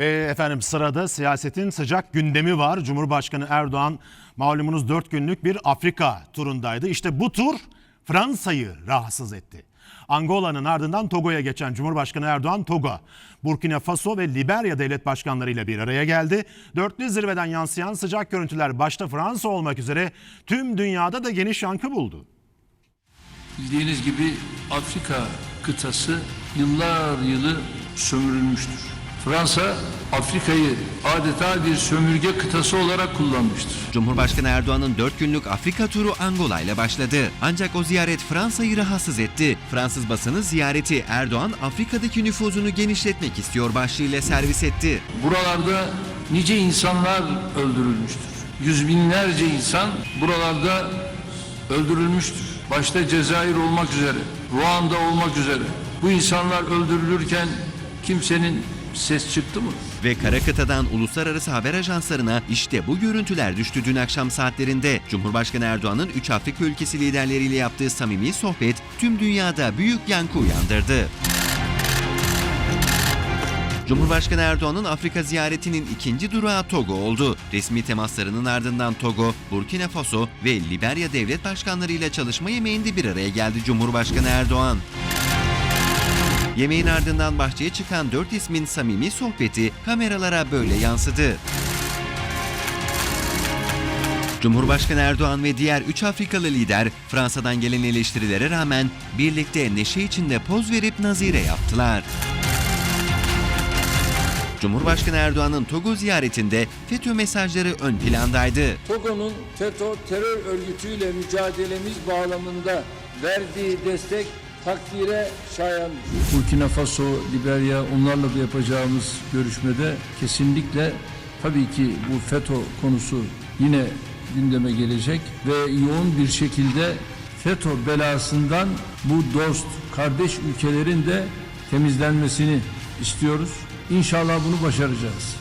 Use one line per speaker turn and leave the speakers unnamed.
E, efendim sırada siyasetin sıcak gündemi var. Cumhurbaşkanı Erdoğan malumunuz 4 günlük bir Afrika turundaydı. İşte bu tur Fransa'yı rahatsız etti. Angola'nın ardından Togo'ya geçen Cumhurbaşkanı Erdoğan Togo, Burkina Faso ve Liberya devlet başkanlarıyla bir araya geldi. Dörtlü zirveden yansıyan sıcak görüntüler başta Fransa olmak üzere tüm dünyada da geniş yankı buldu.
Bildiğiniz gibi Afrika kıtası yıllar yılı sömürülmüştür. Fransa Afrika'yı adeta bir sömürge kıtası olarak kullanmıştır.
Cumhurbaşkanı Erdoğan'ın 4 günlük Afrika turu Angola ile başladı. Ancak o ziyaret Fransa'yı rahatsız etti. Fransız basını ziyareti Erdoğan Afrika'daki nüfuzunu genişletmek istiyor başlığıyla servis etti.
Buralarda nice insanlar öldürülmüştür. Yüz binlerce insan buralarda öldürülmüştür. Başta Cezayir olmak üzere, Ruanda olmak üzere. Bu insanlar öldürülürken kimsenin ses çıktı mı?
Ve kara kıtadan uluslararası haber ajanslarına işte bu görüntüler düştü dün akşam saatlerinde. Cumhurbaşkanı Erdoğan'ın 3 Afrika ülkesi liderleriyle yaptığı samimi sohbet tüm dünyada büyük yankı uyandırdı. Cumhurbaşkanı Erdoğan'ın Afrika ziyaretinin ikinci durağı Togo oldu. Resmi temaslarının ardından Togo, Burkina Faso ve Liberya devlet başkanlarıyla çalışma yemeğinde bir araya geldi Cumhurbaşkanı Erdoğan. Yemeğin ardından bahçeye çıkan dört ismin samimi sohbeti kameralara böyle yansıdı. Cumhurbaşkanı Erdoğan ve diğer üç Afrikalı lider Fransa'dan gelen eleştirilere rağmen birlikte neşe içinde poz verip nazire yaptılar. Cumhurbaşkanı Erdoğan'ın Togo ziyaretinde FETÖ mesajları ön plandaydı.
Togo'nun FETÖ terör örgütüyle mücadelemiz bağlamında verdiği destek takdire şayandır.
Burkina Faso, Liberya onlarla da yapacağımız görüşmede kesinlikle tabii ki bu FETÖ konusu yine gündeme gelecek ve yoğun bir şekilde FETÖ belasından bu dost, kardeş ülkelerin de temizlenmesini istiyoruz. İnşallah bunu başaracağız.